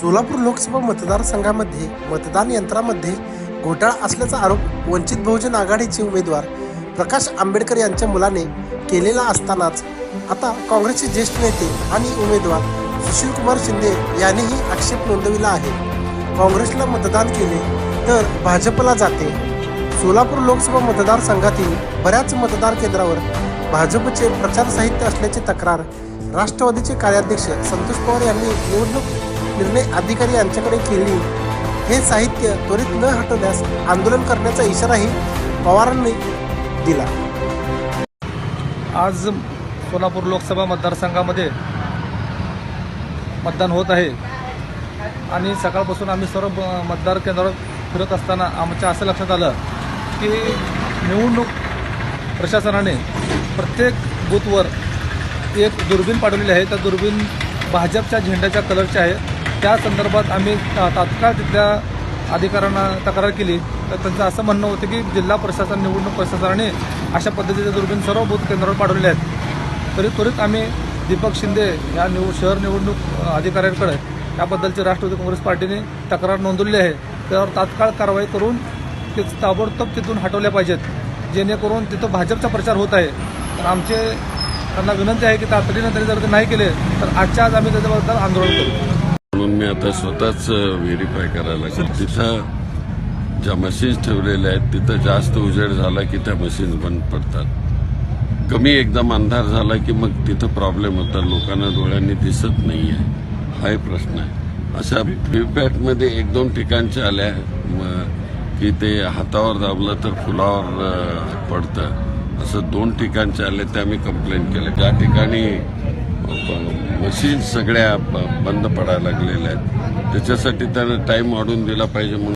सोलापूर लोकसभा मतदारसंघामध्ये मतदान यंत्रामध्ये घोटाळा असल्याचा आरोप वंचित बहुजन आघाडीचे उमेदवार प्रकाश आंबेडकर यांच्या मुलाने केलेला असतानाच आता काँग्रेसचे ज्येष्ठ नेते आणि उमेदवार सुशीलकुमार शिंदे यांनीही आक्षेप नोंदविला आहे. काँग्रेसला मतदान केले तर भाजपला जाते. सोलापूर लोकसभा मतदारसंघातील बऱ्याच मतदार केंद्रावर भाजपचे प्रचार साहित्य असल्याची तक्रार राष्ट्रवादीचे कार्याध्यक्ष संतोष पवार यांनी निवडणूक निर्णय अधिकारी यांच्याकडे केली. हे साहित्य त्वरित न हटवल्यास आंदोलन करण्याचा इशाराही पवारांनी दिला. आज सोलापूर लोकसभा मतदारसंघामध्ये मतदान होत आहे. आणि सकाळपासून आम्ही सर्व मतदार केंद्रावर फिरत असताना आमच्या असं लक्षात आलं की निवडणूक प्रशासनाने प्रत्येक बूथवर एक दुर्बीण पाठवलेली आहे. त्या दुर्बीण भाजपच्या झेंड्याच्या कलरच्या आहे. त्या संदर्भात आम्ही ता- तात्काळ तिथल्या अधिकाऱ्यांना तक्रार केली. तर त्यांचं असं म्हणणं होतं की जिल्हा प्रशासन निवडणूक प्रशासनाने अशा पद्धतीचे दुर्बीण सर्व बूथ केंद्रावर पाठवले आहेत. तरी त्वरित आम्ही दीपक शिंदे या निव शहर निवडणूक अधिकाऱ्यांकडे त्याबद्दलची राष्ट्रवादी काँग्रेस पार्टीने तक्रार नोंदवली आहे. त्यावर तात्काळ कारवाई करून ते ताबडतोब तिथून हटवल्या पाहिजेत. जेणेकरून तिथं भाजपचा प्रचार होत आहे. तर आमचे त्यांना विनंती आहे की तातडीनं त्यांनी जर ते नाही केले तर आजच्या आज आम्ही त्याच्याबद्दल आंदोलन करू. म्हणून मी आता स्वतःच व्हेरीफाय करायला लागलो. तिथं ज्या मशीन्स ठेवलेल्या आहेत तिथं जास्त उजेड झाला की त्या मशीन्स बंद पडतात. कमी एकदम अंधार झाला की मग तिथं प्रॉब्लेम होतात. लोकांना डोळ्यांनी दिसत नाही आहे हा प्रश्न आहे. अशा व्हीपॅटमध्ये एक दोन ठिकाणच्या आल्या की ते हातावर दाबलं तर फुलावर पडतं. असं दोन ठिकाणचे आले ते आम्ही कंप्लेंट केले. ज्या ठिकाणी मशीन सगळ्या ब- बंद पडायला लागलेल्या आहेत. त्याच्यासाठी त्यानं टाईम वाढून दिला पाहिजे म्हणून